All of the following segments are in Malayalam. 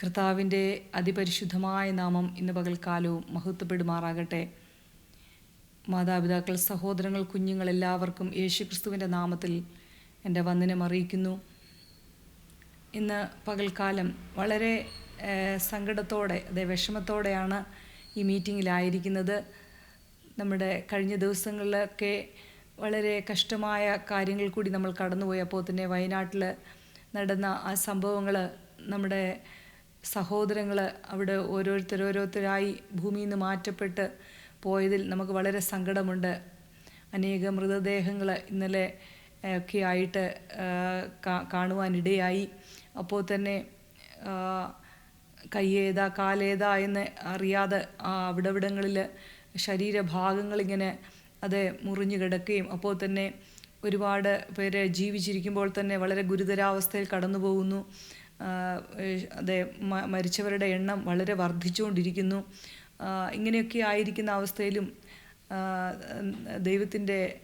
കർത്താവിന്റെ അതിപരിശുദ്ധമായ നാമം ഇന്ന് പകൽക്കാലവും മഹത്വപ്പെടുമാറാകട്ടെ. മാതാപിതാക്കൾ സഹോദരങ്ങൾ കുഞ്ഞുങ്ങൾ എല്ലാവർക്കും യേശുക്രിസ്തുവിന്റെ നാമത്തിൽ എന്റെ വന്ദനം അറിയിക്കുന്നു. ഇന്ന് പകൽക്കാലം വളരെ സങ്കടത്തോടെ അതെ വിഷമത്തോടെയാണ് ഈ മീറ്റിങ്ങിലായിരിക്കുന്നത്. നമ്മുടെ കഴിഞ്ഞ ദിവസങ്ങളിലൊക്കെ വളരെ കഷ്ടമായ കാര്യങ്ങൾ കൂടി നമ്മൾ കടന്നുപോയപ്പോൾ തന്നെ വയനാട്ടിൽ നടന്ന ആ സംഭവങ്ങൾ നമ്മുടെ സഹോദരങ്ങൾ അവിടെ ഓരോരുത്തരോരോരുത്തരായി ഭൂമിയിൽ നിന്ന് മാറ്റപ്പെട്ട് പോയതിൽ നമുക്ക് വളരെ സങ്കടമുണ്ട്. അനേക മൃതദേഹങ്ങൾ ഇന്നലെ ഒക്കെ ആയിട്ട് കാണുവാനിടയായി. അപ്പോൾ തന്നെ കയ്യേതാ കാലേതാ എന്ന് അറിയാതെ അവിടെവിടങ്ങളിൽ ശരീരഭാഗങ്ങളിങ്ങനെ അത് മുറിഞ്ഞു കിടക്കുകയും അപ്പോൾ തന്നെ ഒരുപാട് പേര് ജീവിച്ചിരിക്കുമ്പോൾ തന്നെ വളരെ ഗുരുതരാവസ്ഥയിൽ കടന്നു പോകുന്നു അതെ മരിച്ചവരുടെ എണ്ണം വളരെ വർദ്ധിച്ചുകൊണ്ടിരിക്കുന്നു. ഇങ്ങനെയൊക്കെ ആയിരിക്കുന്ന അവസ്ഥയിലും ദൈവത്തിന്റെ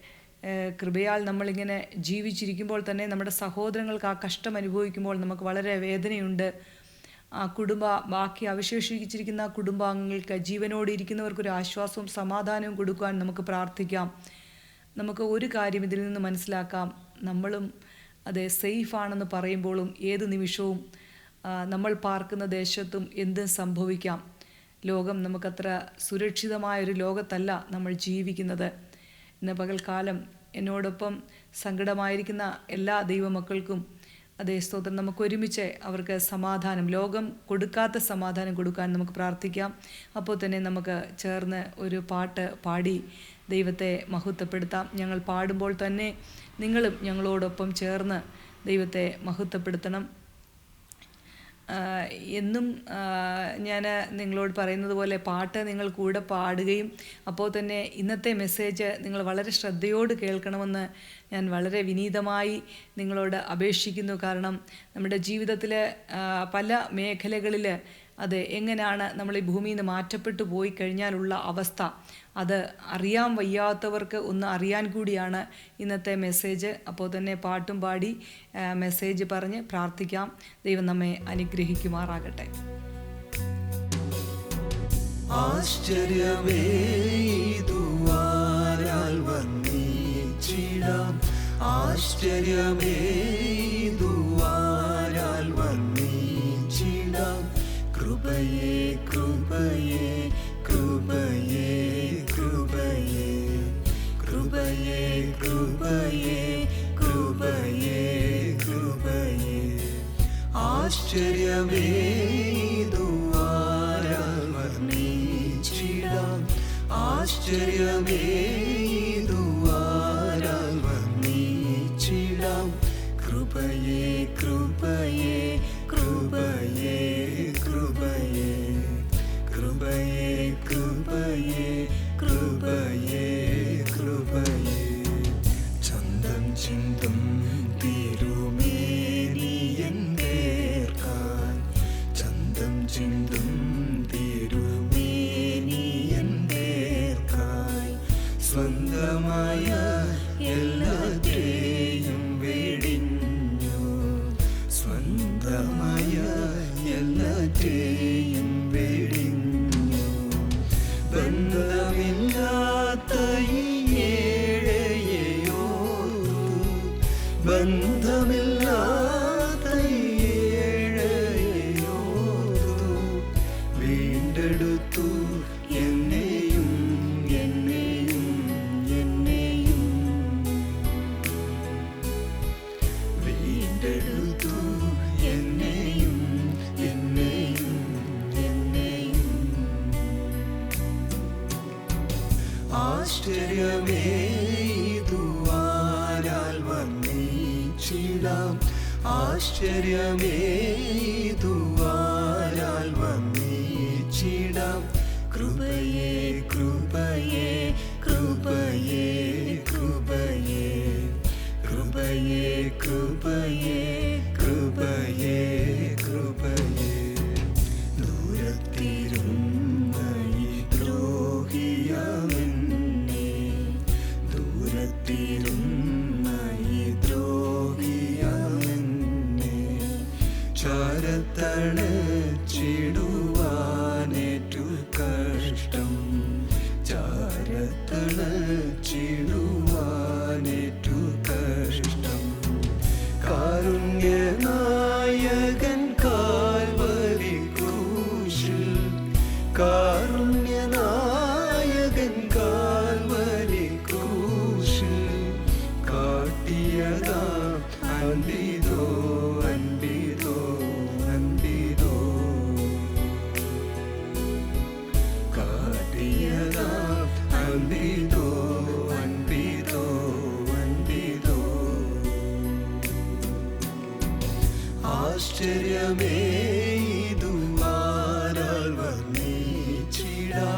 കൃപയാൽ നമ്മളിങ്ങനെ ജീവിച്ചിരിക്കുമ്പോൾ തന്നെ നമ്മുടെ സഹോദരങ്ങൾക്ക് ആ കഷ്ടം അനുഭവിക്കുമ്പോൾ നമുക്ക് വളരെ വേദനയുണ്ട്. ആ കുടുംബ ബാക്കി അവശേഷിച്ചിരിക്കുന്ന കുടുംബാംഗങ്ങൾക്ക് ജീവനോടെ ഇരിക്കുന്നവർക്കൊരു ആശ്വാസവും സമാധാനവും കൊടുക്കുവാൻ നമുക്ക് പ്രാർത്ഥിക്കാം. നമുക്ക് ഒരു കാര്യം ഇതിൽ നിന്ന് മനസ്സിലാക്കാം. നമ്മളും അതെ സേഫാണെന്ന് പറയുമ്പോഴും ഏത് നിമിഷവും നമ്മൾ പാർക്കുന്ന ദേശത്തും എന്തും സംഭവിക്കാം? ലോകം നമുക്കത്ര സുരക്ഷിതമായൊരു ലോകത്തല്ല നമ്മൾ ജീവിക്കുന്നത്. ഇന്ന് പകൽക്കാലം എന്നോടൊപ്പം സങ്കടമായിരിക്കുന്ന എല്ലാ ദൈവമക്കൾക്കും അതേ സ്തോത്രം. നമുക്ക് ഒരുമിച്ച് അവർക്ക് സമാധാനം ലോകം കൊടുക്കാത്ത സമാധാനം കൊടുക്കാൻ നമുക്ക് പ്രാർത്ഥിക്കാം. അപ്പോൾ തന്നെ നമുക്ക് ചേർന്ന് ഒരു പാട്ട് പാടി ദൈവത്തെ മഹത്വപ്പെടുത്താം. ഞങ്ങൾ പാടുമ്പോൾ തന്നെ നിങ്ങളും ഞങ്ങളോടൊപ്പം ചേർന്ന് ദൈവത്തെ മഹത്വപ്പെടുത്തണം. എന്നും ഞാൻ നിങ്ങളോട് പറയുന്നത് പോലെ പാട്ട് നിങ്ങൾ കൂടെ പാടുകയും അപ്പോൾ തന്നെ ഇന്നത്തെ മെസ്സേജ് നിങ്ങൾ വളരെ ശ്രദ്ധയോട് കേൾക്കണമെന്ന് ഞാൻ വളരെ വിനീതമായി നിങ്ങളോട് അപേക്ഷിക്കുന്നു. കാരണം നമ്മുടെ ജീവിതത്തിൽ പല മേഖലകളിൽ അത് എങ്ങനെയാണ് നമ്മൾ ഈ ഭൂമിയിൽ നിന്ന് മാറ്റപ്പെട്ടു പോയി കഴിഞ്ഞാലുള്ള അവസ്ഥ? അത് അറിയാൻ വയ്യാത്തവർക്ക് ഒന്ന് അറിയാൻ കൂടിയാണ് ഇന്നത്തെ മെസ്സേജ് അപ്പോൾ തന്നെ പാട്ടും പാടി മെസ്സേജ് പറഞ്ഞ് പ്രാർത്ഥിക്കാം. ദൈവം നമ്മെ അനുഗ്രഹിക്കുമാറാകട്ടെ. ആശ്ചര്യമേ ആശ്ചര്യമേ कृपये कृपये कृपये कृपये कृपये कृपये कृपये कृपये। आश्चर्यवे आश्चर्यमे आश्चर्यवे शीणां कृपये कृपये ആശ്ചര്യമേ ചോരത്തളച്ചിടുവാനേറ്റു കഷ്ടം. ചാരത്തളച്ചിടുവാനേറ്റു കഷ്ടം. കാരുണ്യനാ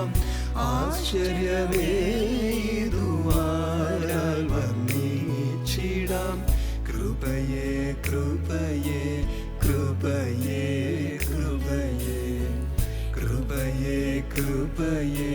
വർണ്ണിച്ചിടാം ആശ്ചര്യമേ ഇതുമാരാൽ വർണ്ണിച്ചിടാം കൃപയേ കൃപയേ കൃപയേ കൃപയേ കൃപയേ കൃപയേ കൃപയേ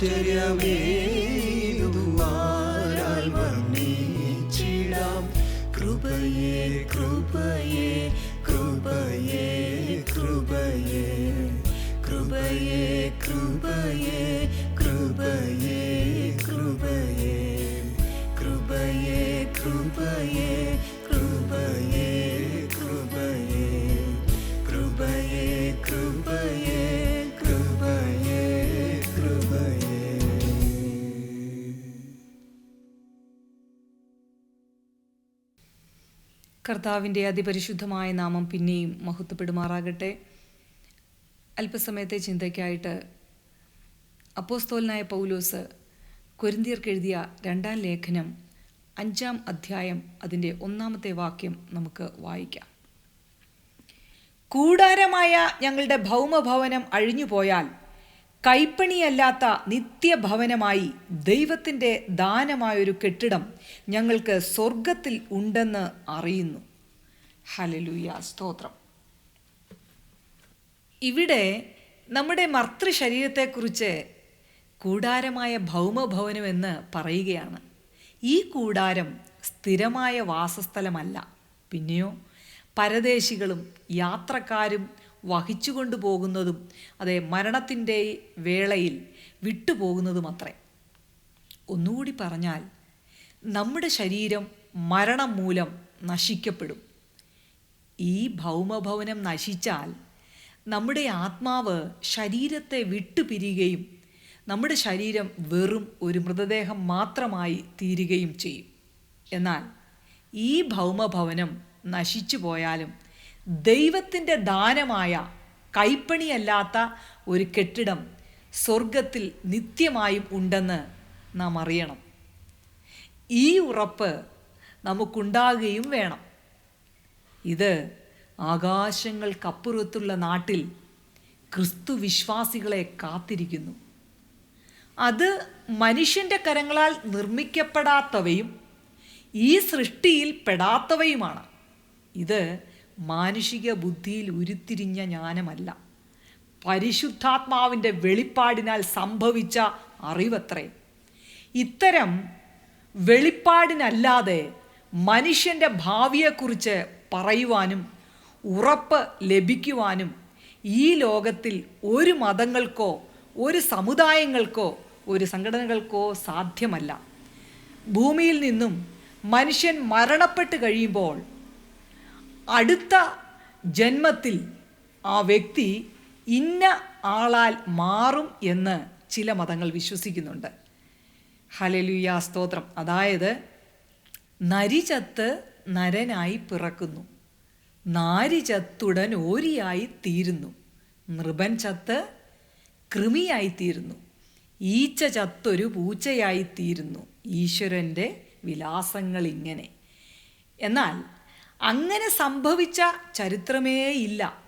ആശ്ചര്യമേ ഇതുവാരാൽ വർണിച്ചിടാം. കൃപയേ കൃപയേ കൃപയേ കൃപയേ കൃപയേ കർത്താവിന്റെ അതിപരിശുദ്ധമായ നാമം പിന്നെയും മഹത്വപ്പെടുമാറാകട്ടെ. അല്പസമയത്തെ ചിന്തയ്ക്കായിട്ട് അപ്പോസ്തോലനായ പൗലോസ് കൊരിന്തിയർക്ക് എഴുതിയ രണ്ടാം ലേഖനം അഞ്ചാം അധ്യായം അതിന്റെ ഒന്നാമത്തെ വാക്യം നമുക്ക് വായിക്കാം. കൂടാരമായ ഞങ്ങളുടെ ഭൗമഭവനം അഴിഞ്ഞുപോയാൽ കൈപ്പണിയല്ലാത്ത നിത്യഭവനമായി ദൈവത്തിന്റെ ദാനമായൊരു കെട്ടിടം ഞങ്ങൾക്ക് സ്വർഗത്തിൽ ഉണ്ടെന്ന് അറിയുന്നു. ഹലലുയ സ്തോത്രം. ഇവിടെ നമ്മുടെ മർത്തൃ ശരീരത്തെക്കുറിച്ച് കൂടാരമായ ഭൗമഭവനം എന്ന് പറയുകയാണ്. ഈ കൂടാരം സ്ഥിരമായ വാസസ്ഥലമല്ല. പിന്നെയോ പരദേശികളും യാത്രക്കാരും വഹിച്ചുകൊണ്ടു കൊണ്ടുപോകുന്നതും അതെ മരണത്തിന്റെ വേളയിൽ വിട്ടുപോകുന്നതും അത്രേ ഒന്നുകൂടി പറഞ്ഞാൽ നമ്മുടെ ശരീരം മരണം മൂലം നശിക്കപ്പെടും. ഈ ഭൗമഭവനം നശിച്ചാൽ നമ്മുടെ ആത്മാവ് ശരീരത്തെ വിട്ടുപിരിയുകയും നമ്മുടെ ശരീരം വെറും ഒരു മൃതദേഹം മാത്രമായി തീരുകയും ചെയ്യും. എന്നാൽ ഈ ഭൗമഭവനം നശിച്ചു പോയാലും ദൈവത്തിന്റെ ദാനമായ കൈപ്പണിയല്ലാത്ത ഒരു കെട്ടിടം സ്വർഗത്തിൽ നിത്യമായും ഉണ്ടെന്ന് നാം അറിയണം. ഈ ഉറപ്പ് നമുക്കുണ്ടാകുകയും വേണം. ഇത് ആകാശങ്ങൾക്കപ്പുറത്തുള്ള നാട്ടിൽ ക്രിസ്തു വിശ്വാസികളെ കാത്തിരിക്കുന്നു. അത് മനുഷ്യന്റെ കരങ്ങളാൽ നിർമ്മിക്കപ്പെടാത്തവയും ഈ സൃഷ്ടിയിൽ പെടാത്തവയുമാണ്. ഇത് മാനുഷിക ബുദ്ധിയിൽ ഉരുത്തിരിഞ്ഞ ജ്ഞാനമല്ല. പരിശുദ്ധാത്മാവിന്റെ വെളിപ്പാടിനാൽ സംഭവിച്ച അറിവത്രേ. ഇത്തരം വെളിപ്പാടിനല്ലാതെ മനുഷ്യന്റെ ഭാവിയെക്കുറിച്ച് പറയുവാനും ഉറപ്പ് ലഭിക്കുവാനും ഈ ലോകത്തിൽ ഒരു മതങ്ങൾക്കോ ഒരു സമുദായങ്ങൾക്കോ ഒരു സംഘടനകൾക്കോ സാധ്യമല്ല. ഭൂമിയിൽ നിന്നും മനുഷ്യൻ മരണപ്പെട്ട് കഴിയുമ്പോൾ അടുത്ത ജന്മത്തിൽ ആ വ്യക്തി ഇന്ന ആളാൽ മാറും എന്ന് ചില മതങ്ങൾ വിശ്വസിക്കുന്നുണ്ട്. ഹലലുയ സ്തോത്രം. അതായത് നരിചത്ത് നരനായി പിറക്കുന്നു. നാരി ചത്തുടൻ ഓരിയായി തീരുന്നു. നൃപൻ ചത്ത് കൃമിയായി തീരുന്നു. ഈച്ച ചത്തൊരു പൂച്ചയായി തീരുന്നു. ഈശ്വരന്റെ വിലാസങ്ങൾ ഇങ്ങനെ എന്നാൽ അങ്ങനെ സംഭവിച്ച ചരിത്രമേ ഇല്ല.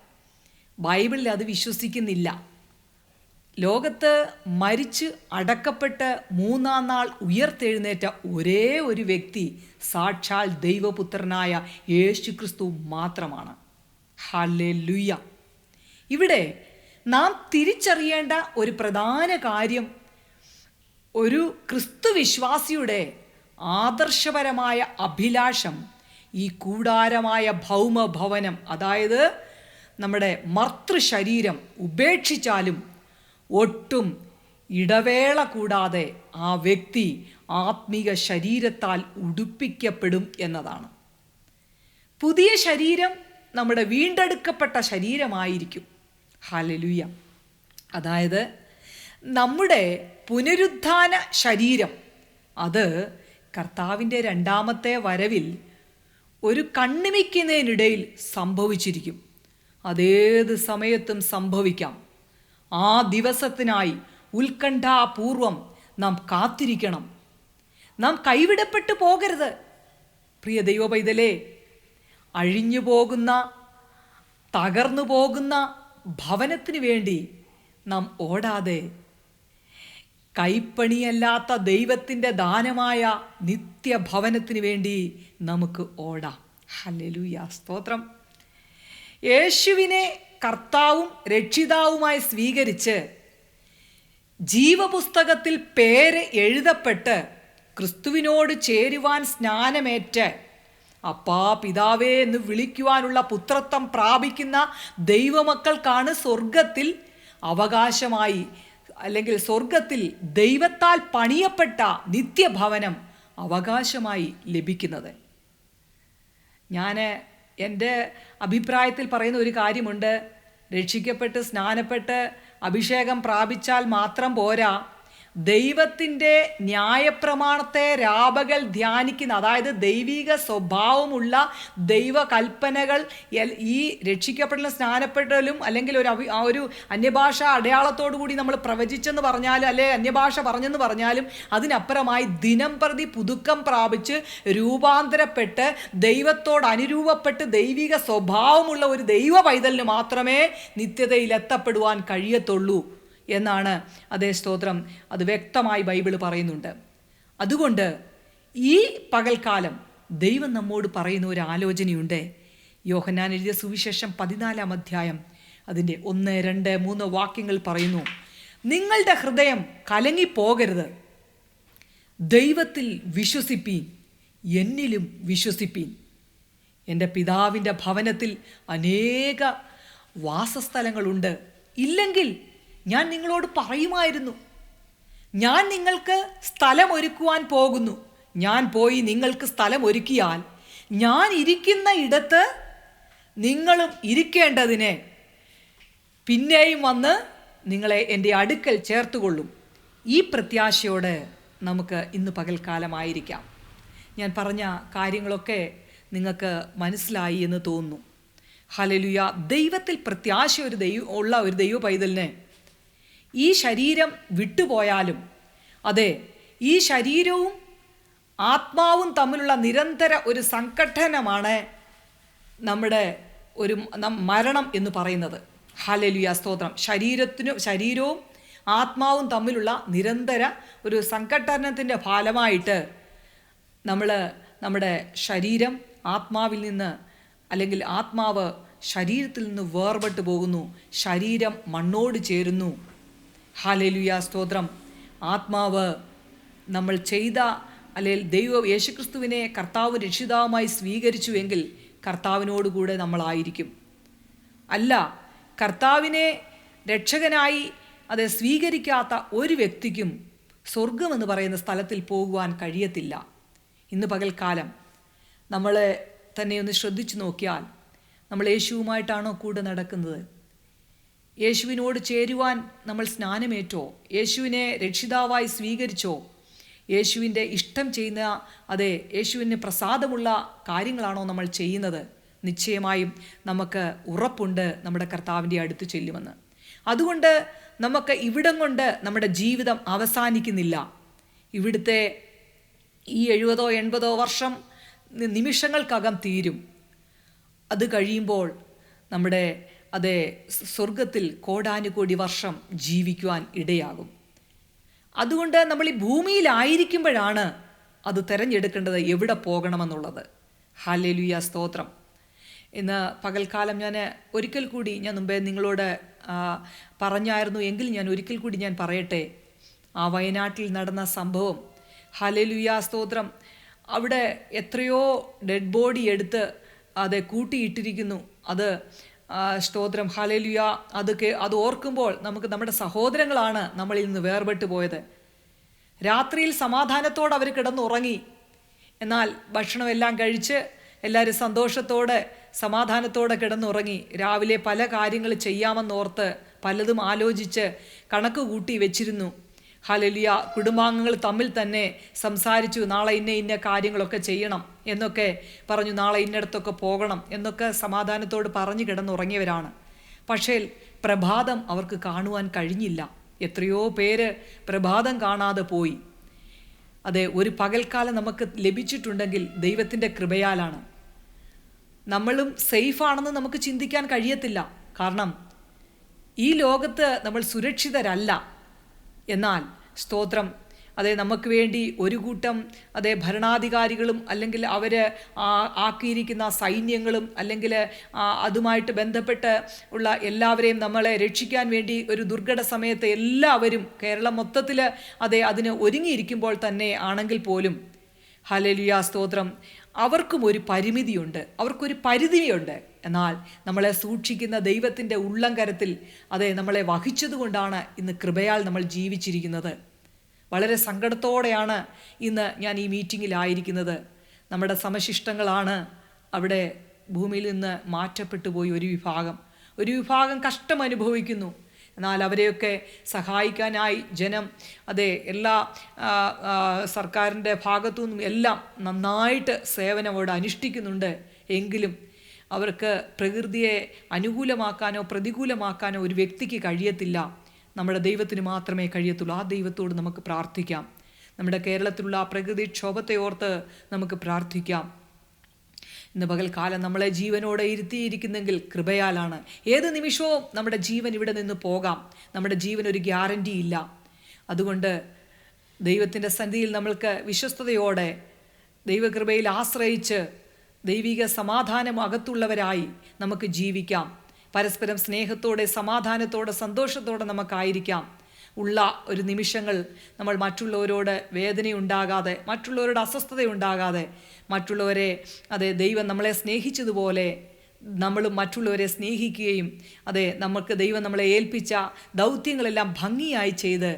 ബൈബിളിൽ അത് വിശ്വസിക്കുന്നില്ല. ലോകത്ത് മരിച്ച് അടക്കപ്പെട്ട് മൂന്നാം നാൾ ഉയർത്തെഴുന്നേറ്റ ഒരേ ഒരു വ്യക്തി സാക്ഷാൽ ദൈവപുത്രനായ യേശുക്രിസ്തു മാത്രമാണ്. ഹല്ലേ ഇവിടെ നാം തിരിച്ചറിയേണ്ട ഒരു പ്രധാന കാര്യം ഒരു ക്രിസ്തുവിശ്വാസിയുടെ ആദർശപരമായ അഭിലാഷം ഈ കൂടാരമായ ഭൗമഭവനം അതായത് നമ്മുടെ മർത്തൃ ശരീരം ഉപേക്ഷിച്ചാലും ഒട്ടും ഇടവേള കൂടാതെ ആ വ്യക്തി ആത്മീക ശരീരത്താൽ ഉടുപ്പിക്കപ്പെടും എന്നതാണ്. പുതിയ ശരീരം നമ്മുടെ വീണ്ടെടുക്കപ്പെട്ട ശരീരമായിരിക്കും. ഹാലലുയ അതായത് നമ്മുടെ പുനരുദ്ധാന ശരീരം അത് കർത്താവിന്റെ രണ്ടാമത്തെ വരവിൽ ഒരു കണ്ണിമിക്കുന്നതിനിടയിൽ സംഭവിച്ചിരിക്കും. അതേത് സമയത്തും സംഭവിക്കാം. ആ ദിവസത്തിനായി ഉത്കണ്ഠാപൂർവം നാം കാത്തിരിക്കണം. നാം കൈവിടപ്പെട്ടു പോകരുത്. പ്രിയ ദൈവപൈതലേ അഴിഞ്ഞു പോകുന്ന തകർന്നു പോകുന്ന ഭവനത്തിന് വേണ്ടി നാം ഓടാതെ കൈപ്പണിയല്ലാത്ത ദൈവത്തിന്റെ ദാനമായ നിത്യഭവനത്തിന് വേണ്ടി നമുക്ക് ഓടാം. ഹല്ലേലൂയ. സ്തോത്രം. യേശുവിനെ കർത്താവും രക്ഷിതാവുമായി സ്വീകരിച്ച് ജീവപുസ്തകത്തിൽ പേര് എഴുതപ്പെട്ട് ക്രിസ്തുവിനോട് ചേരുവാൻ സ്നാനമേറ്റ് അപ്പാ പിതാവേ എന്ന് വിളിക്കുവാനുള്ള പുത്രത്വം പ്രാപിക്കുന്ന ദൈവമക്കൾക്കാണ് സ്വർഗത്തിൽ അവകാശമായി അല്ലെങ്കിൽ സ്വർഗത്തിൽ ദൈവത്താൽ പണിയപ്പെട്ട നിത്യഭവനം അവകാശമായി ലഭിക്കുന്നത്. ഞാൻ എന്റെ അഭിപ്രായത്തിൽ പറയുന്ന ഒരു കാര്യമുണ്ട്. രക്ഷിക്കപ്പെട്ട് സ്നാനപ്പെട്ട് അഭിഷേകം പ്രാപിച്ചാൽ മാത്രം പോരാ. ദൈവത്തിന്റെ ന്യായപ്രമാണത്തെ രാപകൽ ധ്യാനിക്കുന്ന അതായത് ദൈവിക സ്വഭാവമുള്ള ദൈവകൽപ്പനകൾ ഈ രക്ഷിക്കപ്പെടലും സ്നാനപ്പെടലും അല്ലെങ്കിൽ ഒരു ആ ഒരു അന്യഭാഷ അടയാളത്തോടു കൂടി നമ്മൾ പ്രവചിച്ചെന്ന് പറഞ്ഞാലും അല്ലെ അന്യഭാഷ പറഞ്ഞെന്ന് പറഞ്ഞാലും അതിനപ്പുറമായി ദിനം പ്രതി പുതുക്കം പ്രാപിച്ച് രൂപാന്തരപ്പെട്ട് ദൈവത്തോട് അനുരൂപപ്പെട്ട് ദൈവിക സ്വഭാവമുള്ള ഒരു ദൈവ പൈതലിന് മാത്രമേ നിത്യതയിൽ എത്തപ്പെടുവാൻ കഴിയത്തുള്ളൂ. എന്നാണ് അതേ സ്തോത്രം അത് വ്യക്തമായി ബൈബിൾ പറയുന്നുണ്ട്. അതുകൊണ്ട് ഈ പകൽക്കാലം ദൈവം നമ്മോട് പറയുന്ന ഒരു ആലോചനയുണ്ട്. യോഹന്നാൻ എഴുതിയ സുവിശേഷം പതിനാലാം അധ്യായം അതിന്റെ ഒന്ന് രണ്ട് മൂന്ന് വാക്യങ്ങൾ പറയുന്നു. നിങ്ങളുടെ ഹൃദയം കലങ്ങിപ്പോകരുത്. ദൈവത്തിൽ വിശ്വസിപ്പീൻ. എന്നിലും വിശ്വസിപ്പീൻ. എന്റെ പിതാവിന്റെ ഭവനത്തിൽ അനേക വാസസ്ഥലങ്ങളുണ്ട്. ഇല്ലെങ്കിൽ ഞാൻ നിങ്ങളോട് പറയുമായിരുന്നു. ഞാൻ നിങ്ങൾക്ക് സ്ഥലം ഒരുക്കുവാൻ പോകുന്നു. ഞാൻ പോയി നിങ്ങൾക്ക് സ്ഥലം ഒരുക്കിയാൽ ഞാൻ ഇരിക്കുന്ന ഇടത്ത് നിങ്ങളും ഇരിക്കേണ്ടതിനെ പിന്നെയും വന്ന് നിങ്ങളെ എന്റെ അടുക്കൽ ചേർത്തുകൊള്ളും. ഈ പ്രത്യാശയോട് നമുക്ക് ഇന്ന് പകൽക്കാലമായിരിക്കാം. ഞാൻ പറഞ്ഞ കാര്യങ്ങളൊക്കെ നിങ്ങൾക്ക് മനസ്സിലായി എന്ന് തോന്നുന്നു. ഹലലുയ ദൈവത്തിൽ പ്രത്യാശ ഒരു ദൈവം ഉള്ള ഒരു ദൈവ പൈതലിന് ഈ ശരീരം വിട്ടുപോയാലും അതെ ഈ ശരീരവും ആത്മാവും തമ്മിലുള്ള നിരന്തര ഒരു സംഘട്ടനമാണ് നമ്മുടെ ഒരു മരണം എന്ന് പറയുന്നത്. ഹലലുയ സ്തോത്രം. ശരീരത്തിനും ശരീരവും ആത്മാവും തമ്മിലുള്ള നിരന്തര ഒരു സംഘട്ടനത്തിന്റെ ഫലമായിട്ട് നമ്മൾ നമ്മുടെ ശരീരം ആത്മാവിൽ നിന്ന് അല്ലെങ്കിൽ ആത്മാവ് ശരീരത്തിൽ നിന്ന് വേർപെട്ട് പോകുന്നു. ശരീരം മണ്ണോട് ചേരുന്നു. ഹാലേലുയ സ്തോത്രം. ആത്മാവ് നമ്മൾ ചെയ്ത അല്ലെങ്കിൽ ദൈവ യേശുക്രിസ്തുവിനെ കർത്താവ് രക്ഷിതാവുമായി സ്വീകരിച്ചുവെങ്കിൽ കർത്താവിനോടുകൂടെ നമ്മളായിരിക്കും അല്ല കർത്താവിനെ രക്ഷകനായി അത് സ്വീകരിക്കാത്ത ഒരു വ്യക്തിക്കും സ്വർഗം എന്ന് പറയുന്ന സ്ഥലത്തിൽ പോകുവാൻ കഴിയത്തില്ല. ഇന്ന് പകൽക്കാലം നമ്മളെ തന്നെ ഒന്ന് ശ്രദ്ധിച്ചു നോക്കിയാൽ നമ്മൾ യേശുവുമായിട്ടാണോ കൂടെ നടക്കുന്നത്? യേശുവിനോട് ചേരുവാൻ നമ്മൾ സ്നാനമേറ്റോ? യേശുവിനെ രക്ഷിതാവായി സ്വീകരിച്ചോ? യേശുവിന്റെ ഇഷ്ടം ചെയ്യുന്ന അതെ യേശുവിന് പ്രസാദമുള്ള കാര്യങ്ങളാണോ നമ്മൾ ചെയ്യുന്നത്? നിശ്ചയമായും നമുക്ക് ഉറപ്പുണ്ട് നമ്മുടെ കർത്താവിന്റെ അടുത്ത് ചെല്ലുമെന്ന്. അതുകൊണ്ട് നമുക്ക് ഇവിടം കൊണ്ട് നമ്മുടെ ജീവിതം അവസാനിക്കുന്നില്ല. ഇവിടുത്തെ ഈ എഴുപതോ എൺപതോ വർഷം നിമിഷങ്ങൾക്കകം തീരും. അത് കഴിയുമ്പോൾ നമ്മുടെ അതെ സ്വർഗത്തിൽ കോടാനുകോടി വർഷം ജീവിക്കുവാൻ ഇടയാകും. അതുകൊണ്ട് നമ്മൾ ഈ ഭൂമിയിലായിരിക്കുമ്പോഴാണ് അത് തിരഞ്ഞെടുക്കേണ്ടത് എവിടെ പോകണമെന്നുള്ളത്. ഹാലേലുയ സ്തോത്രം. ഇന്ന് പകൽക്കാലം ഞാൻ ഒരിക്കൽ കൂടി ഞാൻ മുമ്പേ നിങ്ങളോട് പറഞ്ഞായിരുന്നു എങ്കിൽ ഞാൻ ഒരിക്കൽ കൂടി ഞാൻ പറയട്ടെ. ആ വയനാട്ടിൽ നടന്ന സംഭവം. ഹലലുയ സ്തോത്രം. അവിടെ എത്രയോ ഡെഡ് ബോഡി എടുത്ത് അത് കൂട്ടിയിട്ടിരിക്കുന്നു. അത് സ്തോത്രം ഹലലുയ അത് അത് ഓർക്കുമ്പോൾ നമുക്ക് നമ്മുടെ സഹോദരങ്ങളാണ് നമ്മളിൽ നിന്ന് വേർപെട്ടു പോയത്. രാത്രിയിൽ സമാധാനത്തോടെ അവർ കിടന്നുറങ്ങി. എന്നാൽ ഭക്ഷണമെല്ലാം കഴിച്ച് എല്ലാവരും സന്തോഷത്തോടെ സമാധാനത്തോടെ കിടന്നുറങ്ങി. രാവിലെ പല കാര്യങ്ങൾ ചെയ്യാമെന്നോർത്ത് പലതും ആലോചിച്ച് കണക്ക് കൂട്ടി വെച്ചിരുന്നു. ഹലലിയ കുടുംബാംഗങ്ങൾ തമ്മിൽ തന്നെ സംസാരിച്ചു. നാളെ ഇന്ന ഇന്ന കാര്യങ്ങളൊക്കെ ചെയ്യണം. എന്നൊക്കെ പറഞ്ഞു നാളെ ഇന്നടത്തൊക്കെ പോകണം എന്നൊക്കെ സമാധാനത്തോട് പറഞ്ഞു കിടന്നുറങ്ങിയവരാണ്. പക്ഷേ പ്രഭാതം അവർക്ക് കാണുവാൻ കഴിഞ്ഞില്ല. എത്രയോ പേര് പ്രഭാതം കാണാതെ പോയി. അതെ ഒരു പകൽക്കാലം നമുക്ക് ലഭിച്ചിട്ടുണ്ടെങ്കിൽ ദൈവത്തിന്റെ കൃപയാലാണ്. നമ്മളും സേഫാണെന്ന് നമുക്ക് ചിന്തിക്കാൻ കഴിയത്തില്ല. കാരണം ഈ ലോകത്ത് നമ്മൾ സുരക്ഷിതരല്ല. എന്നാൽ സ്തോത്രം അതെ നമുക്ക് വേണ്ടി ഒരു കൂട്ടം അതെ ഭരണാധികാരികളും അല്ലെങ്കിൽ അവർ ആക്കിയിരിക്കുന്ന സൈന്യങ്ങളും അല്ലെങ്കിൽ അതുമായിട്ട് ബന്ധപ്പെട്ട് ഉള്ള എല്ലാവരെയും നമ്മളെ രക്ഷിക്കാൻ വേണ്ടി ഒരു ദുർഘട സമയത്ത് എല്ലാവരും കേരളം മൊത്തത്തിൽ അതെ അതിന് ഒരുങ്ങിയിരിക്കുമ്പോൾ തന്നെ ആണെങ്കിൽ പോലും ഹലലിയ സ്തോത്രം അവർക്കും ഒരു പരിമിതിയുണ്ട് അവർക്കൊരു പരിധിയുണ്ട്. എന്നാൽ നമ്മളെ സൂക്ഷിക്കുന്ന ദൈവത്തിന്റെ ഉള്ളംകരത്തിൽ അതെ നമ്മളെ വഹിച്ചതുകൊണ്ടാണ് ഇന്ന് കൃപയാൽ നമ്മൾ ജീവിച്ചിരിക്കുന്നത്. വളരെ സങ്കടത്തോടെയാണ് ഇന്ന് ഞാൻ ഈ മീറ്റിങ്ങിലായിരിക്കുന്നത്. നമ്മുടെ സമശിഷ്ടങ്ങളാണ് അവിടെ ഭൂമിയിൽ നിന്ന് മാറ്റപ്പെട്ടു പോയി ഒരു വിഭാഗം. ഒരു വിഭാഗം കഷ്ടം അനുഭവിക്കുന്നു. എന്നാൽ അവരെയൊക്കെ സഹായിക്കാനായി ജനം അതെ എല്ലാ സർക്കാരിന്റെ ഭാഗത്തു നിന്നും എല്ലാം നന്നായിട്ട് സേവനം അവിടെ അനുഷ്ഠിക്കുന്നുണ്ട്. എങ്കിലും അവർക്ക് പ്രകൃതിയെ അനുകൂലമാക്കാനോ പ്രതികൂലമാക്കാനോ ഒരു വ്യക്തിക്ക് കഴിയത്തില്ല. നമ്മുടെ ദൈവത്തിന് മാത്രമേ കഴിയത്തുള്ളൂ. ആ ദൈവത്തോട് നമുക്ക് പ്രാർത്ഥിക്കാം. നമ്മുടെ കേരളത്തിലുള്ള ആ പ്രകൃതിക്ഷോഭത്തെ ഓർത്ത് നമുക്ക് പ്രാർത്ഥിക്കാം. ഇന്ന് പകൽക്കാലം നമ്മളെ ജീവനോടെ ഇരുത്തിയിരിക്കുന്നെങ്കിൽ കൃപയാലാണ്. ഏത് നിമിഷവും നമ്മുടെ ജീവൻ ഇവിടെ നിന്ന് പോകാം. നമ്മുടെ ജീവൻ ഒരു ഗ്യാരണ്ടി ഇല്ല. അതുകൊണ്ട് ദൈവത്തിന്റെ സന്ധിയിൽ നമ്മൾക്ക് വിശ്വസ്തയോടെ ദൈവകൃപയിൽ ആശ്രയിച്ച് ദൈവിക സമാധാനം അകത്തുള്ളവരായി നമുക്ക് ജീവിക്കാം. പരസ്പരം സ്നേഹത്തോടെ സമാധാനത്തോടെ സന്തോഷത്തോടെ നമുക്കായിരിക്കാം. ഉള്ള ഒരു നിമിഷങ്ങൾ നമ്മൾ മറ്റുള്ളവരോട് വേദനയുണ്ടാകാതെ മറ്റുള്ളവരോട് അസ്വസ്ഥതയുണ്ടാകാതെ മറ്റുള്ളവരെ അതെ ദൈവം നമ്മളെ സ്നേഹിച്ചതുപോലെ നമ്മളും മറ്റുള്ളവരെ സ്നേഹിക്കുകയും അതെ നമുക്ക് ദൈവം നമ്മളെ ഏൽപ്പിച്ച ദൗത്യങ്ങളെല്ലാം ഭംഗിയായി ചെയ്ത്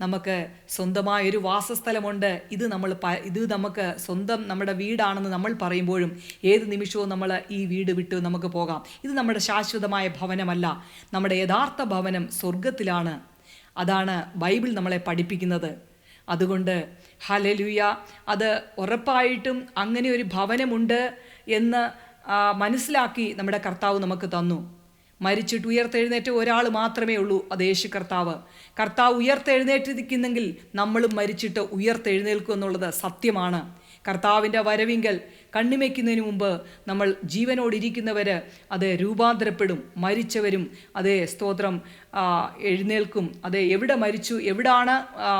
നമുക്ക് സ്വന്തമായൊരു വാസസ്ഥലമുണ്ട്. ഇത് നമ്മൾ ഇത് നമുക്ക് സ്വന്തം നമ്മുടെ വീടാണെന്ന് നമ്മൾ പറയുമ്പോഴും ഏത് നിമിഷവും നമ്മൾ ഈ വീട് വിട്ട് നമുക്ക് പോകാം. ഇത് നമ്മുടെ ശാശ്വതമായ ഭവനമല്ല. നമ്മുടെ യഥാർത്ഥ ഭവനം സ്വർഗത്തിലാണ് അതാണ് ബൈബിൾ നമ്മളെ പഠിപ്പിക്കുന്നത്. അതുകൊണ്ട് ഹലലുയ അത് ഉറപ്പായിട്ടും അങ്ങനെ ഒരു ഭവനമുണ്ട് എന്ന് മനസ്സിലാക്കി നമ്മുടെ കർത്താവ് നമുക്ക് തന്നു. മരിച്ചിട്ട് ഉയർത്തെഴുന്നേറ്റ ഒരാൾ മാത്രമേ ഉള്ളൂ. അത് യേശു കർത്താവ്. കർത്താവ് ഉയർത്തെഴുന്നേറ്റിരിക്കുന്നെങ്കിൽ നമ്മളും മരിച്ചിട്ട് ഉയർത്തെഴുന്നേൽക്കും എന്നുള്ളത് സത്യമാണ്. കർത്താവിന്റെ വരവിങ്കൽ കണ്ണിമയ്ക്കുന്നതിന് മുമ്പ് നമ്മൾ ജീവനോടിരിക്കുന്നവർ അത് രൂപാന്തരപ്പെടും മരിച്ചവരും അതേ സ്തോത്രം എഴുന്നേൽക്കും. അത് എവിടെ മരിച്ചു എവിടാണ്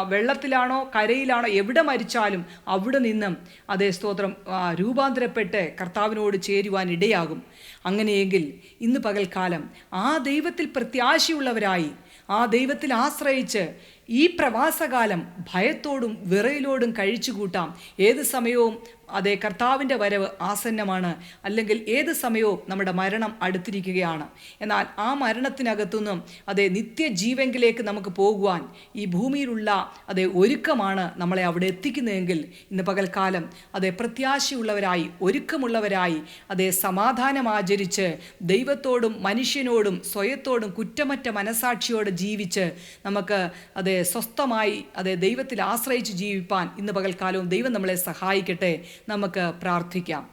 വെള്ളത്തിലാണോ കരയിലാണോ എവിടെ മരിച്ചാലും അവിടെ നിന്നും അതേ സ്തോത്രം രൂപാന്തരപ്പെട്ട് കർത്താവിനോട് ചേരുവാൻ ഇടയാകും. അങ്ങനെയെങ്കിൽ ഇന്ന് പകൽക്കാലം ആ ദൈവത്തിൽ പ്രത്യാശയുള്ളവരായി ആ ദൈവത്തിൽ ആശ്രയിച്ച് ഈ പ്രവാസകാലം ഭയത്തോടും വിറയിലോടും കഴിച്ചുകൂട്ടാം. ഏത് സമയവും അതെ കർത്താവിന്റെ വരവ് ആസന്നമാണ്. അല്ലെങ്കിൽ ഏത് സമയവും നമ്മുടെ മരണം അടുത്തിരിക്കുകയാണ്. എന്നാൽ ആ മരണത്തിനകത്തുനിന്നും അതേ നിത്യജീവങ്കിലേക്ക് നമുക്ക് പോകുവാൻ ഈ ഭൂമിയിലുള്ള അതേ ഒരുക്കമാണ് നമ്മളെ അവിടെ എത്തിക്കുന്നതെങ്കിൽ ഇന്ന് പകൽക്കാലം അതേ പ്രത്യാശയുള്ളവരായി ഒരുക്കമുള്ളവരായി അതേ സമാധാനം ആചരിച്ച് ദൈവത്തോടും മനുഷ്യനോടും സ്വയത്തോടും കുറ്റമറ്റ മനസാക്ഷിയോടെ ജീവിച്ച് നമുക്ക് അതേ സ്വസ്ഥമായി അതേ ദൈവത്തിൽ ആശ്രയിച്ച് ജീവിപ്പാൻ ഇന്ന് പകൽക്കാലവും ദൈവം നമ്മളെ സഹായിക്കട്ടെ. നമുക്ക് പ്രാർത്ഥിക്കാം.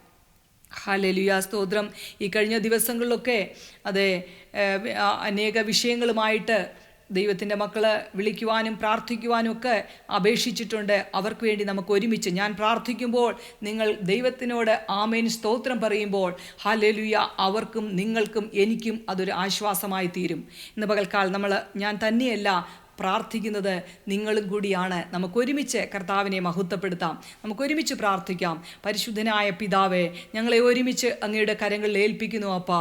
ഹാലലുയ സ്തോത്രം. ഈ കഴിഞ്ഞ ദിവസങ്ങളിലൊക്കെ അതെ അനേക വിഷയങ്ങളുമായിട്ട് ദൈവത്തിന്റെ മക്കളെ വിളിക്കുവാനും പ്രാർത്ഥിക്കുവാനും ഒക്കെ അപേക്ഷിച്ചിട്ടുണ്ട്. അവർക്ക് വേണ്ടി നമുക്ക് ഒരുമിച്ച് ഞാൻ പ്രാർത്ഥിക്കുമ്പോൾ നിങ്ങൾ ദൈവത്തിനോട് ആമേൻ സ്തോത്രം പറയുമ്പോൾ ഹലലുയ അവർക്കും നിങ്ങൾക്കും എനിക്കും അതൊരു ആശ്വാസമായി തീരും. ഇന്ന് പകൽക്കാൽ നമ്മൾ ഞാൻ തന്നെയല്ല പ്രാർത്ഥിക്കുന്നത് നിങ്ങളും കൂടിയാണ്. നമുക്കൊരുമിച്ച് കർത്താവിനെ മഹത്വപ്പെടുത്താം. നമുക്കൊരുമിച്ച് പ്രാർത്ഥിക്കാം. പരിശുദ്ധനായ പിതാവേ ഞങ്ങളെ ഒരുമിച്ച് അങ്ങയുടെ കരങ്ങളിൽ ഏൽപ്പിക്കുന്നു അപ്പ.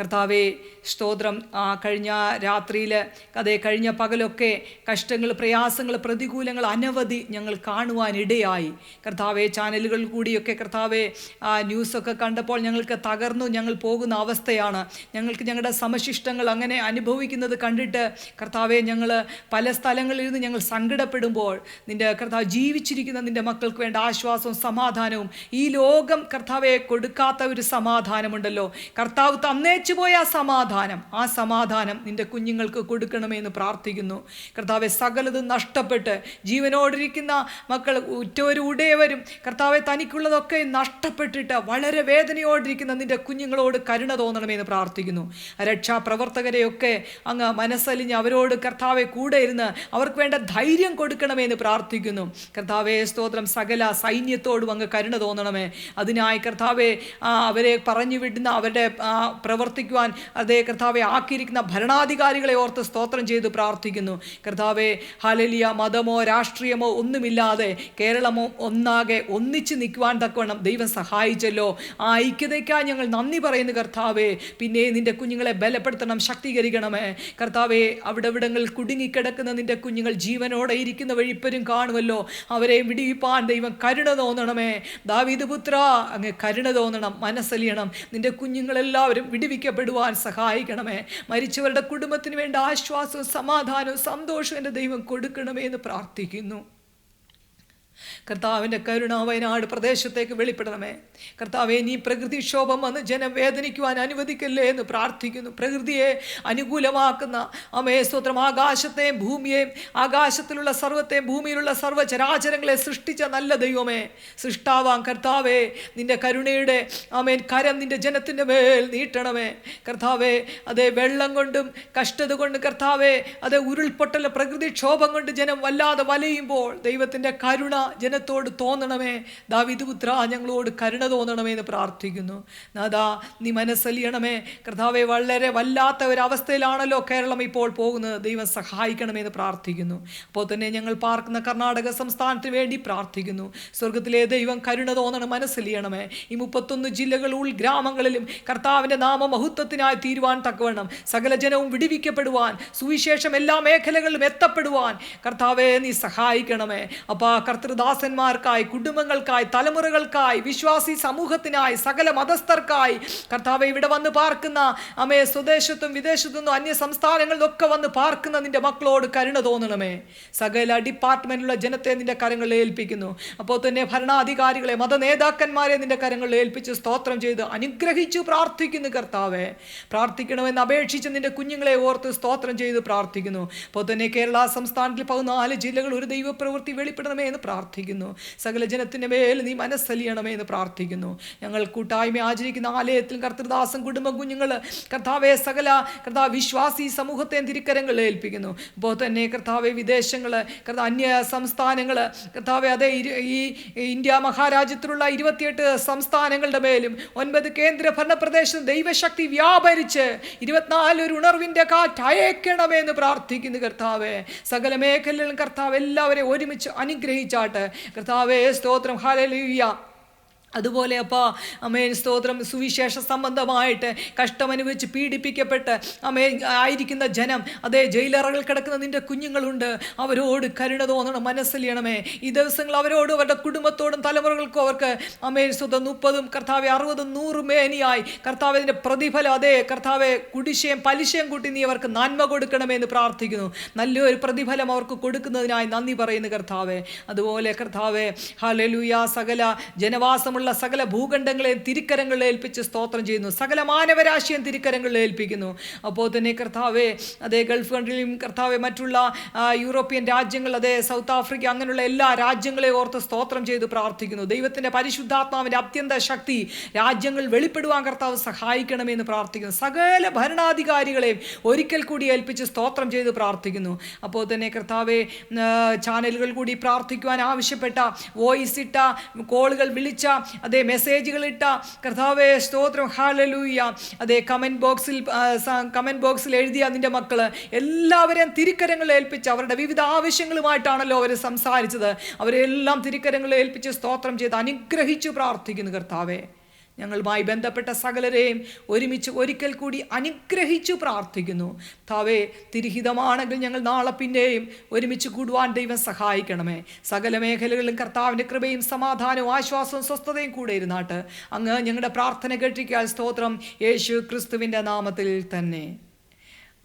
കർത്താവേ സ്തോത്രം. ആ കഴിഞ്ഞ രാത്രിയിൽ അതേ കഴിഞ്ഞ പകലൊക്കെ കഷ്ടങ്ങൾ പ്രയാസങ്ങൾ പ്രതികൂലങ്ങൾ അനവധി ഞങ്ങൾ കാണുവാനിടയായി കർത്താവെ ചാനലുകളിൽ കൂടിയൊക്കെ കർത്താവെ ന്യൂസൊക്കെ കണ്ടപ്പോൾ ഞങ്ങൾക്ക് തകർന്നു ഞങ്ങൾ പോകുന്ന അവസ്ഥയാണ്. ഞങ്ങൾക്ക് ഞങ്ങളുടെ സമശിഷ്ടങ്ങൾ അങ്ങനെ അനുഭവിക്കുന്നത് കണ്ടിട്ട് കർത്താവെ ഞങ്ങൾ പല സ്ഥലങ്ങളിൽ നിന്ന് ഞങ്ങൾ സങ്കടപ്പെടുമ്പോൾ നിന്റെ കർത്താവ് ജീവിച്ചിരിക്കുന്ന നിന്റെ മക്കൾക്ക് വേണ്ട ആശ്വാസവും സമാധാനവും ഈ ലോകം കർത്താവെ കൊടുക്കാത്ത ഒരു സമാധാനമുണ്ടല്ലോ. കർത്താവ് തന്നേച്ചു പോയ ആ സമാധാനം ആ സമാധാനം നിന്റെ കുഞ്ഞുങ്ങൾക്ക് കൊടുക്കണമേ എന്ന് പ്രാർത്ഥിക്കുന്നു. കർത്താവെ സകലതും നഷ്ടപ്പെട്ട് ജീവനോടിരിക്കുന്ന മക്കൾ ഉറ്റവരും ഉടയവരും കർത്താവെ തനിക്കുള്ളതൊക്കെ നഷ്ടപ്പെട്ടിട്ട് വളരെ വേദനയോടിരിക്കുന്ന നിന്റെ കുഞ്ഞുങ്ങളോട് കരുണ തോന്നണമെന്ന് പ്രാർത്ഥിക്കുന്നു. രക്ഷാപ്രവർത്തകരെയൊക്കെ അങ്ങ് മനസ്സലിഞ്ഞ് അവരോട് കർത്താവെ കൂടെ ഇരുന്ന് അവർക്ക് വേണ്ട ധൈര്യം കൊടുക്കണമേ എന്ന് പ്രാർത്ഥിക്കുന്നു. കർത്താവെ സ്തോത്രം. സകല സൈന്യത്തോടും അങ്ങ് കരുണ തോന്നണമേ. അതിനായി കർത്താവെ അവരെ പറഞ്ഞു വിടുന്ന അവരുടെ പ്രവർത്തിക്കുവാൻ അതേ കർത്താവെ ആക്കിയിരിക്കുന്ന ഭരണാധികാരികളെ ഓർത്ത് സ്തോത്രം ചെയ്ത് പ്രാർത്ഥിക്കുന്നു. കർത്താവെ ഹലലിയ മതമോ രാഷ്ട്രീയമോ ഒന്നുമില്ലാതെ കേരളമോ ഒന്നാകെ ഒന്നിച്ച് നിൽക്കുവാൻ തക്കവണ്ണം ദൈവം സഹായിച്ചല്ലോ. ആ ഐക്യതയ്ക്കായി ഞങ്ങൾ നന്ദി പറയുന്നു കർത്താവെ. പിന്നെ നിന്റെ കുഞ്ഞുങ്ങളെ ബലപ്പെടുത്തണം ശക്തീകരിക്കണമേ. കർത്താവെ അവിടെ ഇവിടങ്ങളിൽ കുടുങ്ങിക്കിടക്കുന്ന നിന്റെ കുഞ്ഞുങ്ങൾ ജീവനോടെ ഇരിക്കുന്ന വഴിപ്പരും കാണുമല്ലോ. അവരെ വിടിയിപ്പാൻ ദൈവം കരുണ തോന്നണമേ. ദാവീദ് പുത്ര അങ്ങ് കരുണ തോന്നണം മനസ്സലിയണം. നിന്റെ കുഞ്ഞുങ്ങളെല്ലാവരും വിടുവിക്കപ്പെടുവാൻ സഹായിക്കണമേ. മരിച്ചവരുടെ കുടുംബത്തിന് വേണ്ട ആശ്വാസവും സമാധാനവും സന്തോഷവും എന്റെ ദൈവം കൊടുക്കണമേ എന്ന് പ്രാർത്ഥിക്കുന്നു. കർത്താവിന്റെ കരുണ വയനാട് പ്രദേശത്തേക്ക് വെളിപ്പെടണമേ. കർത്താവെ നീ പ്രകൃതിക്ഷോഭം വന്ന് ജനം വേദനിക്കുവാൻ അനുവദിക്കല്ലേ എന്ന് പ്രാർത്ഥിക്കുന്നു. പ്രകൃതിയെ അനുകൂലമാക്കുന്ന അമേ സ്തോത്രം. ആകാശത്തെയും ഭൂമിയെയും ആകാശത്തിലുള്ള സർവത്തെയും ഭൂമിയിലുള്ള സർവ ചരാചരങ്ങളെ സൃഷ്ടിച്ച നല്ല ദൈവമേ. സൃഷ്ടാവാം കർത്താവേ നിന്റെ കരുണയുടെ അമേൻ കരം നിന്റെ ജനത്തിന്റെ മേൽ നീട്ടണമേ. കർത്താവേ അതേ വെള്ളം കൊണ്ടും കഷ്ടത കൊണ്ടും കർത്താവേ അതേ ഉരുൾപൊട്ടൽ പ്രകൃതിക്ഷോഭം കൊണ്ട് ജനം വല്ലാതെ വലയുമ്പോൾ ദൈവത്തിന്റെ കരുണ ജനത്തോട് തോന്നണമേ. ദാവിദ് പുത്ര ഞങ്ങളോട് കരുണ തോന്നണമേ എന്ന് പ്രാർത്ഥിക്കുന്നു. നാദാ നീ മനസ്സലിയണമേ. കർത്താവെ വളരെ വല്ലാത്ത ഒരവസ്ഥയിലാണല്ലോ കേരളം ഇപ്പോൾ പോകുന്നത്. ദൈവം സഹായിക്കണമേ എന്ന് പ്രാർത്ഥിക്കുന്നു. അപ്പോൾ തന്നെ ഞങ്ങൾ പാർക്കുന്ന കർണാടക സംസ്ഥാനത്തിന് വേണ്ടി പ്രാർത്ഥിക്കുന്നു. സ്വർഗത്തിലെ ദൈവം കരുണ തോന്നണം മനസ്സലിയണമേ. ഈ മുപ്പത്തൊന്ന് ജില്ലകൾ ഉൾഗ്രാമങ്ങളിലും കർത്താവിന്റെ നാമമഹത്വത്തിനായി തീരുവാൻ തക്കവണ്ണം സകല ജനവും വിടിവിക്കപ്പെടുവാൻ സുവിശേഷം എല്ലാ മേഖലകളിലും എത്തപ്പെടുവാൻ കർത്താവെ നീ സഹായിക്കണമേ. അപ്പോൾ അപ്പാ കർത്തൃദാസന്മാർക്കായി കുടുംബങ്ങൾക്കായി തലമുറകൾക്കായി വിശ്വാസി സമൂഹത്തിനായി സകല മതസ്ഥർക്കായി. കർത്താവെ ഇവിടെ വന്ന് പാർക്കുന്ന അമ്മയെ സ്വദേശത്തും വിദേശത്തും അന്യ സംസ്ഥാനങ്ങളിലൊക്കെ വന്ന് പാർക്കുന്ന നിന്റെ മക്കളോട് കരുണ തോന്നണമേ. സകല ഡിപ്പാർട്ട്മെന്റിലുള്ള ജനത്തെ നിന്റെ കരങ്ങളിൽ ഏൽപ്പിക്കുന്നു. അപ്പോൾ തന്നെ ഭരണാധികാരികളെ മത നേതാക്കന്മാരെ നിന്റെ കരങ്ങളിൽ ഏൽപ്പിച്ച് സ്തോത്രം ചെയ്ത് അനുഗ്രഹിച്ചു പ്രാർത്ഥിക്കുന്നു കർത്താവെ. പ്രാർത്ഥിക്കണമെന്ന് അപേക്ഷിച്ച് നിന്റെ കുഞ്ഞുങ്ങളെ ഓർത്ത് സ്തോത്രം ചെയ്ത് പ്രാർത്ഥിക്കുന്നു. അപ്പോൾ തന്നെ കേരള സംസ്ഥാനത്തിൽ പതിനാല് ജില്ലകൾ ഒരു ദൈവപ്രവൃത്തി വെളിപ്പെടണമേ എന്ന് പ്രാർത്ഥിക്കുന്നു. സകല ജനത്തിന്റെ മേൽ നീ മനസ്സലിയണമേ എന്ന് പ്രാർത്ഥിക്കുന്നു. ഞങ്ങൾ കൂട്ടായ്മ ആചരിക്കുന്ന ആലയത്തിൽ കർത്തൃദാസം കുടുംബ കുഞ്ഞുങ്ങൾ കർത്താവെ സകല കർത്താവ് വിശ്വാസി സമൂഹത്തെ തിരിക്കരങ്ങൾ ഏൽപ്പിക്കുന്നു. അപ്പോൾ തന്നെ കർത്താവെ വിദേശങ്ങൾ കർത്താവ് അന്യ സംസ്ഥാനങ്ങൾ കർത്താവെ അതേ ഈ ഇന്ത്യ മഹാരാജ്യത്തിലുള്ള ഇരുപത്തിയെട്ട് സംസ്ഥാനങ്ങളുടെ മേലും ഒൻപത് കേന്ദ്ര ഭരണ പ്രദേശം ദൈവശക്തി വ്യാപരിച്ച് ഇരുപത്തിനാല് ഒരു ഉണർവിന്റെ കാറ്റ് അയക്കണമേ എന്ന് പ്രാർത്ഥിക്കുന്നു കർത്താവെ. സകല മേഖലയിലും കർത്താവ് എല്ലാവരെയും ഒരുമിച്ച് അനുഗ്രഹിച്ചാട്ട് കർത്താവേ സ്തോത്രം. ഹാലലുയ്യ അതുപോലെ അപ്പോൾ അമേൻ സ്തോത്രം സുവിശേഷ സംബന്ധമായിട്ട് കഷ്ടമനുഭവിച്ച് പീഡിപ്പിക്കപ്പെട്ട് അമേൻ ആയിരിക്കുന്ന ജനം അതേ ജയിലറകൾ കിടക്കുന്ന നിന്റെ കുഞ്ഞുങ്ങളുണ്ട്. അവരോട് കരുണ തോന്നണം മനസ്സിലിയണമേ. ഈ ദിവസങ്ങൾ അവരോട് അവരുടെ കുടുംബത്തോടും തലമുറകൾക്കും അവർക്ക് അമ്മയെ സ്വതം മുപ്പതും കർത്താവെ അറുപതും നൂറും മേനിയായി. കർത്താവിന്റെ പ്രതിഫലം അതേ കർത്താവെ കുടിശ്ശയും പലിശയും കൂട്ടി നീ അവർക്ക് നന്മ കൊടുക്കണമേ എന്ന് പ്രാർത്ഥിക്കുന്നു. നല്ലൊരു പ്രതിഫലം അവർക്ക് കൊടുക്കുന്നതിനായി നന്ദി പറയുന്നു കർത്താവെ. അതുപോലെ കർത്താവെ ഹലലുയ സകല ജനവാസമുള്ള സകല ഭൂഖണ്ഡങ്ങളെയും തിരിക്കരങ്ങളിൽ ഏൽപ്പിച്ച് സ്തോത്രം ചെയ്യുന്നു. സകല മാനവരാശിയും തിരിക്കരങ്ങളിൽ ഏൽപ്പിക്കുന്നു. അപ്പോൾ തന്നെ കർത്താവെ അതേ ഗൾഫ് കൺട്രിയിലും കർത്താവെ മറ്റുള്ള യൂറോപ്യൻ രാജ്യങ്ങൾ അതേ സൗത്ത് ആഫ്രിക്ക അങ്ങനെയുള്ള എല്ലാ രാജ്യങ്ങളെ ഓർത്ത് സ്തോത്രം ചെയ്ത് പ്രാർത്ഥിക്കുന്നു. ദൈവത്തിന്റെ പരിശുദ്ധാത്മാവിന്റെ അത്യന്ത ശക്തി രാജ്യങ്ങൾ വെളിപ്പെടുവാൻ കർത്താവ് സഹായിക്കണമെന്ന് പ്രാർത്ഥിക്കുന്നു. സകല ഭരണാധികാരികളെയും ഒരിക്കൽ കൂടി ഏൽപ്പിച്ച് സ്തോത്രം ചെയ്ത് പ്രാർത്ഥിക്കുന്നു. അപ്പോൾ തന്നെ കർത്താവെ ചാനലുകൾ കൂടി പ്രാർത്ഥിക്കുവാൻ ആവശ്യപ്പെട്ട വോയിസ് ഇട്ട കോളുകൾ വിളിച്ച അതേ മെസ്സേജുകൾ ഇട്ട. കർത്താവെ സ്തോത്രം. ഹാലലൂയ അതേ കമന്റ് ബോക്സിൽ കമന്റ് ബോക്സിൽ എഴുതിയ അതിന്റെ മക്കൾ എല്ലാവരെയും തിരിക്കരങ്ങളിൽ ഏൽപ്പിച്ച് അവരുടെ വിവിധ ആവശ്യങ്ങളുമായിട്ടാണല്ലോ അവർ സംസാരിച്ചത്. അവരെല്ലാം തിരിക്കരങ്ങളിൽ ഏൽപ്പിച്ച് സ്തോത്രം ചെയ്ത് അനുഗ്രഹിച്ചു പ്രാർത്ഥിക്കുന്നു കർത്താവെ. ഞങ്ങളുമായി ബന്ധപ്പെട്ട സകലരെയും ഒരുമിച്ച് ഒരിക്കൽ കൂടി അനുഗ്രഹിച്ചു പ്രാർത്ഥിക്കുന്നു. താവേ തിരിഹിതമാണെങ്കിൽ ഞങ്ങൾ നാളെ പിന്നെയും ഒരുമിച്ച് കൂടുവാൻ ദൈവം സഹായിക്കണമേ. സകല മേഖലകളിലും കർത്താവിന്റെ കൃപയും സമാധാനവും ആശ്വാസവും സ്വസ്ഥതയും കൂടെ ഇരുന്നാട്ട് അങ്ങ് ഞങ്ങളുടെ പ്രാർത്ഥന കേട്ടിരിക്കാൻ സ്തോത്രം യേശു ക്രിസ്തുവിന്റെ നാമത്തിൽ തന്നെ.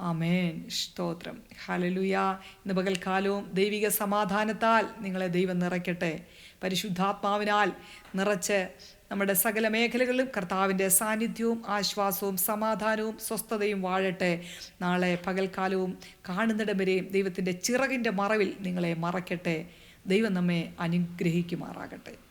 ആമേൻ. സ്തോത്രം. ഹലലുയ ഇന്ന് പകൽക്കാലവും ദൈവിക സമാധാനത്താൽ നിങ്ങളെ ദൈവം നിറയ്ക്കട്ടെ. പരിശുദ്ധാത്മാവിനാൽ നിറച്ച് നമ്മുടെ സകല മേഖലകളിലും കർത്താവിന്റെ സാന്നിധ്യവും ആശ്വാസവും സമാധാനവും സ്വസ്ഥതയും വാഴട്ടെ. നാളെ പകൽക്കാലവും കാണുന്നിടം വരെയും ദൈവത്തിന്റെ ചിറകിന്റെ മറവിൽ നിങ്ങളെ മറക്കട്ടെ ദൈവം നമ്മെ അനുഗ്രഹിക്കുമാറാകട്ടെ.